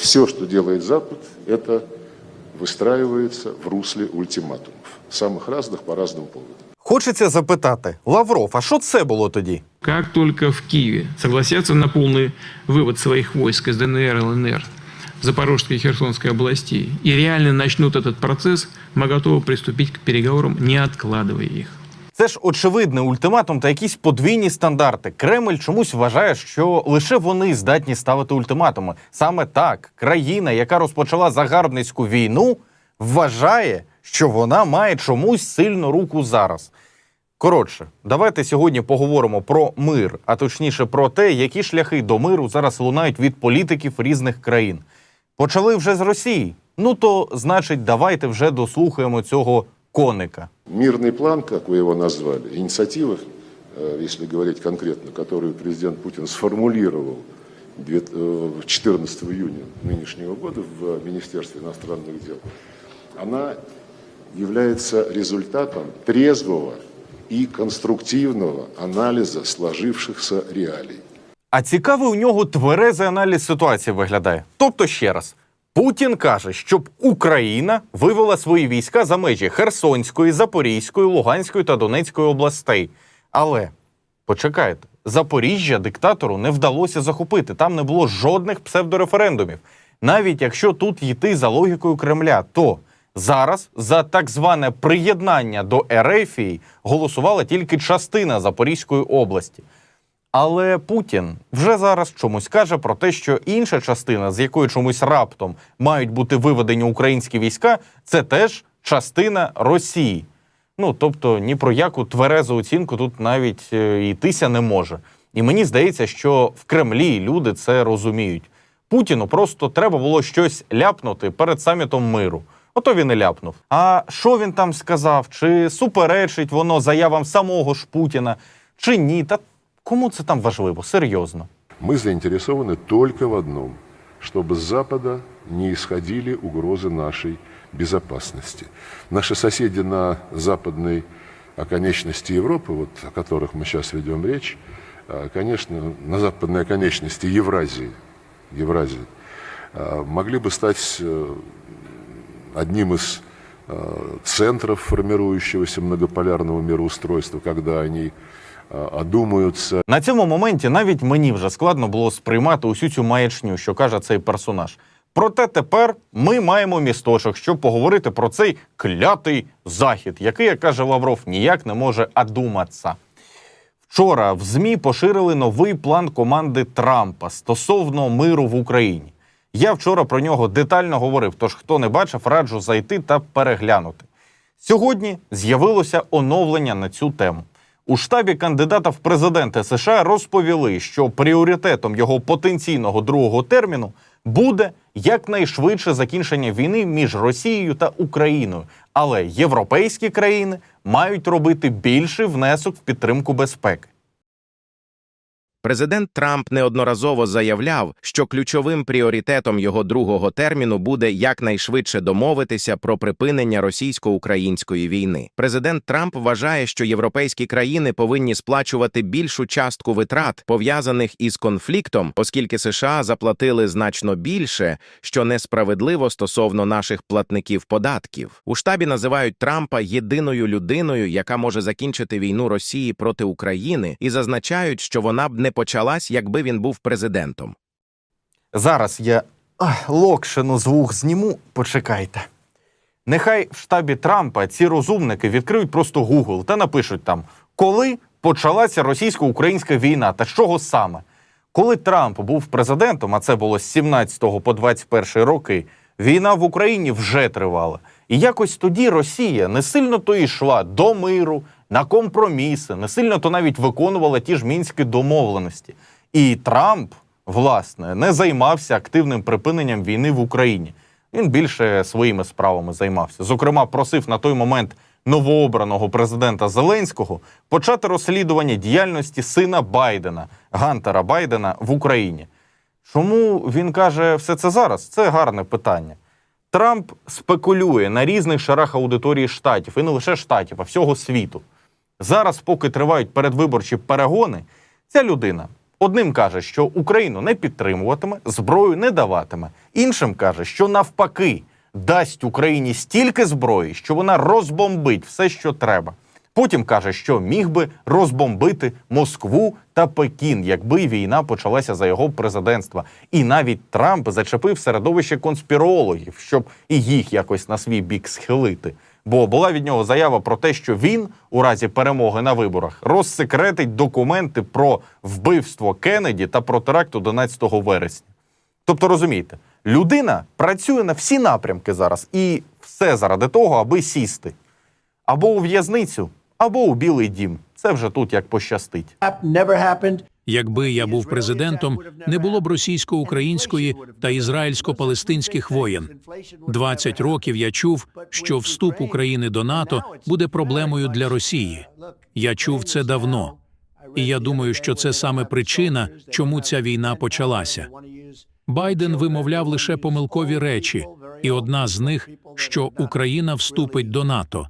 Все, что делает Запад, это выстраивается в русле ультиматумов, самых разных по разным поводам. Хочеться запитати, Лавров, а що це було тоді? Как только в Киеве согласятся на полный вывод своих войск из ДНР, ЛНР, Запорожской и Херсонской областей и реально начнут этот процесс, мы готовы приступить к переговорам, не откладывая их. Це ж очевидний ультиматум та якісь подвійні стандарти. Кремль чомусь вважає, що лише вони здатні ставити ультиматуми. Саме так, країна, яка розпочала загарбницьку війну, вважає, що вона має чомусь сильну руку зараз. Коротше, давайте сьогодні поговоримо про мир, а точніше про те, які шляхи до миру зараз лунають від політиків різних країн. Почали вже з Росії. Ну то значить, давайте вже дослухаємо цього коника. Мирный план, как вы его назвали, инициатива, э, если говорить конкретно, которую президент Путин сформулировал две- э, 14 июня нынешнего года в Министерстве иностранных дел, она является результатом трезвого и конструктивного анализа сложившихся реалий. А цікавий у нього тверезий аналіз ситуації виглядає. Тобто, ще раз, Путін каже, щоб Україна вивела свої війська за межі Херсонської, Запорізької, Луганської та Донецької областей. Але почекайте, Запоріжжя диктатору не вдалося захопити. Там не було жодних псевдореферендумів. Навіть якщо тут йти за логікою Кремля, то зараз за так зване приєднання до Ерефії голосувала тільки частина Запорізької області. Але Путін вже зараз чомусь каже про те, що інша частина, з якої чомусь раптом мають бути виведені українські війська, це теж частина Росії. Ну тобто ні про яку тверезу оцінку тут навіть е, йтися не може. І мені здається, що в Кремлі люди це розуміють. Путіну просто треба було щось ляпнути перед самітом миру. Ото він і ляпнув. А що він там сказав? Чи суперечить воно заявам самого ж Путіна, чи ні? Та кому це там важливо? Серйозно. Мы заинтересованы только в одном, чтобы с Запада не исходили угрозы нашей безопасности. Наши соседи на западной оконечности Европы, вот, о которых мы сейчас ведем речь, а, конечно, на западной оконечности Евразии, Евразии а, могли бы стать э, одним из э, центров формирующегося многополярного мироустройства, когда они э, одумаются На цьому моменті навіть мені вже складно було сприймати усю цю маячню, що каже цей персонаж. Проте тепер ми маємо місточок, щоб поговорити про цей клятий захід, який, як каже Лавров, ніяк не може одуматися. Вчора в ЗМІ поширили новий план команди Трампа стосовно миру в Україні. Я вчора про нього детально говорив, тож хто не бачив, раджу зайти та переглянути. Сьогодні з'явилося оновлення на цю тему. У штабі кандидата в президенти США розповіли, що пріоритетом його потенційного другого терміну буде якнайшвидше закінчення війни між Росією та Україною. Але європейські країни мають робити більший внесок в підтримку безпеки. Президент Трамп неодноразово заявляв, що ключовим пріоритетом його другого терміну буде якнайшвидше домовитися про припинення російсько-української війни. Президент Трамп вважає, що європейські країни повинні сплачувати більшу частку витрат, пов'язаних із конфліктом, оскільки США заплатили значно більше, що несправедливо стосовно наших платників податків. У штабі називають Трампа єдиною людиною, яка може закінчити війну Росії проти України, і зазначають, що вона б не почалась, якби він був президентом. Зараз я ах, локшину з зніму. Почекайте. Нехай в штабі Трампа ці розумники відкриють просто Google та напишуть там, коли почалася російсько-українська війна та чого саме. Коли Трамп був президентом, а це було з 17 по 21 роки, війна в Україні вже тривала. І якось тоді Росія не сильно то йшла до миру, на компроміси, не сильно то навіть виконувала ті ж мінські домовленості. І Трамп, власне, не займався активним припиненням війни в Україні. Він більше своїми справами займався. Зокрема, просив на той момент новообраного президента Зеленського почати розслідування діяльності сина Байдена, Гантера Байдена в Україні. Чому він каже все це зараз? Це гарне питання. Трамп спекулює на різних шарах аудиторії штатів, і не лише штатів, а всього світу. Зараз, поки тривають передвиборчі перегони, ця людина Одним каже, що Україну не підтримуватиме, зброю не даватиме. Іншим каже, що навпаки дасть Україні стільки зброї, що вона розбомбить все, що треба. Потім каже, що міг би розбомбити Москву та Пекін, якби війна почалася за його президентства. І навіть Трамп зачепив середовище конспірологів, щоб і їх якось на свій бік схилити. Бо була від нього заява про те, що він у разі перемоги на виборах розсекретить документи про вбивство Кеннеді та про теракт 11 вересня. Тобто, розумієте, людина працює на всі напрямки зараз, і все заради того, аби сісти або у в'язницю, або у Білий дім. Це вже тут як пощастить. Якби я був президентом, не було б російсько-української та ізраїльсько-палестинських воєн. 20 років я чув, що вступ України до НАТО буде проблемою для Росії. Я чув це давно, і я думаю, що це саме причина, чому ця війна почалася. Байден вимовляв лише помилкові речі, і одна з них, що Україна вступить до НАТО.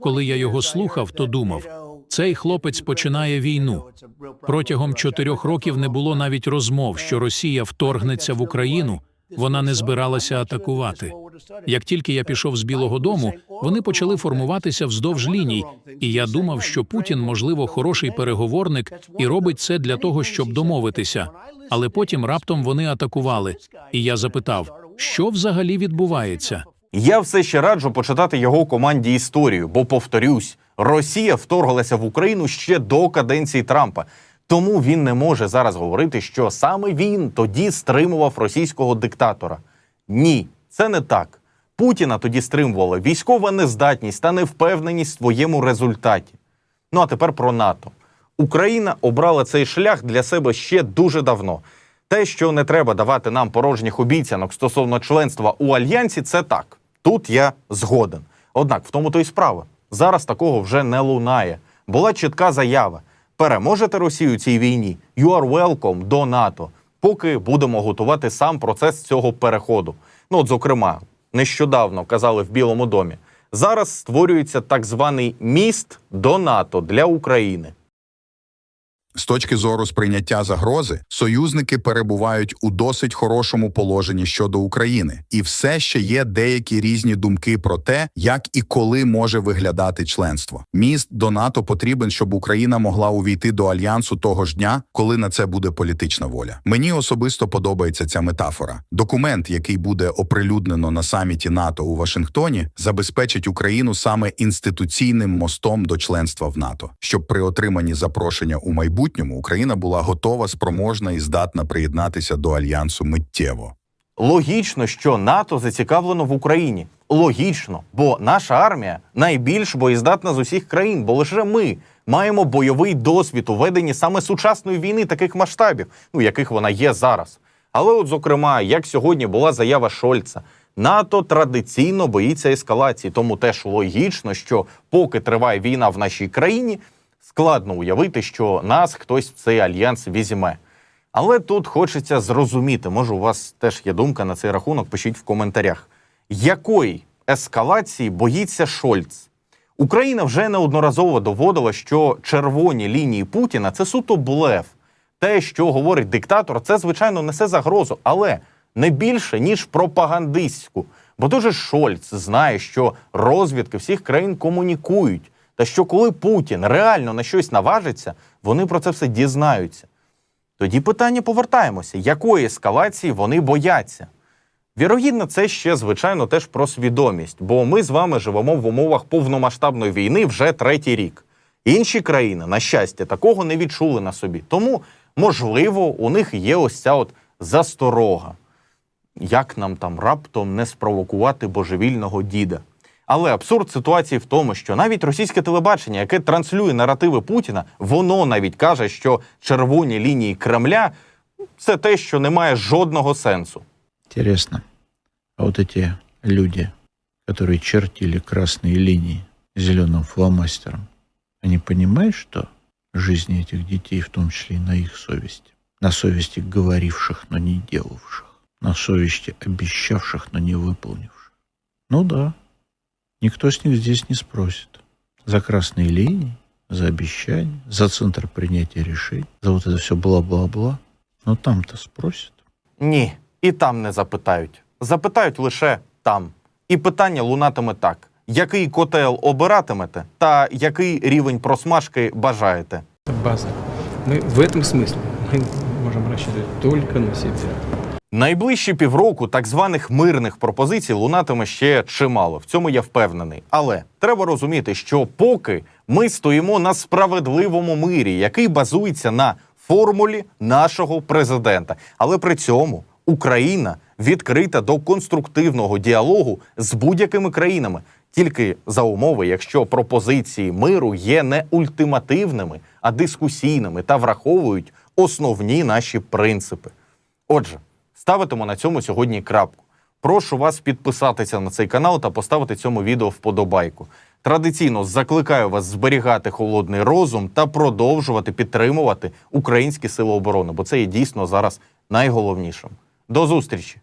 Коли я його слухав, то думав, цей хлопець починає війну. Протягом чотирьох років не було навіть розмов, що Росія вторгнеться в Україну. Вона не збиралася атакувати. Як тільки я пішов з Білого Дому, вони почали формуватися вздовж ліній, і я думав, що Путін, можливо, хороший переговорник і робить це для того, щоб домовитися. Але потім раптом вони атакували, і я запитав, що взагалі відбувається. Я все ще раджу почитати його команді історію, бо повторюсь, Росія вторглася в Україну ще до каденції Трампа. Тому він не може зараз говорити, що саме він тоді стримував російського диктатора. Ні, це не так. Путіна тоді стримувала військова нездатність та невпевненість в своєму результаті. Ну а тепер про НАТО. Україна обрала цей шлях для себе ще дуже давно. Те, що не треба давати нам порожніх обіцянок стосовно членства у альянсі, це так. Тут я згоден. Однак в тому то й справа. Зараз такого вже не лунає. Була чітка заява: переможете Росію у цій війні, you are welcome до НАТО, поки будемо готувати сам процес цього переходу. Ну, от, зокрема, нещодавно казали в Білому домі. Зараз створюється так званий міст до НАТО для України. З точки зору сприйняття загрози, союзники перебувають у досить хорошому положенні щодо України, і все ще є деякі різні думки про те, як і коли може виглядати членство. Міст до НАТО потрібен, щоб Україна могла увійти до альянсу того ж дня, коли на це буде політична воля. Мені особисто подобається ця метафора. Документ, який буде оприлюднено на саміті НАТО у Вашингтоні, забезпечить Україну саме інституційним мостом до членства в НАТО, щоб при отриманні запрошення у майбутньому Україна була готова, спроможна і здатна приєднатися до альянсу миттєво. Логічно, що НАТО зацікавлено в Україні. Логічно, бо наша армія найбільш боєздатна з усіх країн, бо лише ми маємо бойовий досвід у веденні саме сучасної війни таких масштабів, ну яких вона є зараз. Але, от, зокрема, як сьогодні була заява Шольца, НАТО традиційно боїться ескалації, тому теж логічно, що поки триває війна в нашій країні, складно уявити, що нас хтось в цей альянс візьме. Але тут хочеться зрозуміти, може, у вас теж є думка на цей рахунок, пишіть в коментарях. Якої ескалації боїться Шольц? Україна вже неодноразово доводила, що червоні лінії Путіна це суто блеф. Те, що говорить диктатор, це звичайно несе загрозу, але не більше ніж пропагандистську. Бо дуже Шольц знає, що розвідки всіх країн комунікують, та що коли Путін реально на щось наважиться, вони про це все дізнаються. Тоді питання повертаємося: якої ескалації вони бояться? Вірогідно, це ще, звичайно, теж про свідомість, бо ми з вами живемо в умовах повномасштабної війни вже третій рік. Інші країни, на щастя, такого не відчули на собі. Тому, можливо, у них є ось ця от засторога. Як нам там раптом не спровокувати божевільного діда? Але абсурд ситуації в тому, що навіть російське телебачення, яке транслює наративи Путіна, воно навіть каже, що червоні лінії Кремля це те, що не має жодного сенсу. Интересно, а вот эти люди, которые чертили красные линии зеленым фломастером, они понимают, что жизни этих детей, в том числе и на их совести, на совести говоривших, но не делавших, на совести обещавших, но не выполнивших? Ну да, никто с них здесь не спросит. За красные линии за обещания, за центр принятия решений, за вот это все бла-бла-бла. Но там-то спросят. Ні, і там не запитають. Запитають лише там. І питання лунатиме так: який котел обиратимете, та який рівень просмажки бажаєте. база. Мы в этом смысле мы можем рассчитывать только на себя. Найближчі півроку так званих мирних пропозицій лунатиме ще чимало. В цьому я впевнений. Але треба розуміти, що поки ми стоїмо на справедливому мирі, який базується на формулі нашого президента. Але при цьому Україна відкрита до конструктивного діалогу з будь-якими країнами, тільки за умови, якщо пропозиції миру є не ультимативними, а дискусійними та враховують основні наші принципи. Отже, ставитимо на цьому сьогодні крапку. Прошу вас підписатися на цей канал та поставити цьому відео вподобайку. Традиційно закликаю вас зберігати холодний розум та продовжувати підтримувати українські сили оборони, бо це є дійсно зараз найголовнішим. До зустрічі!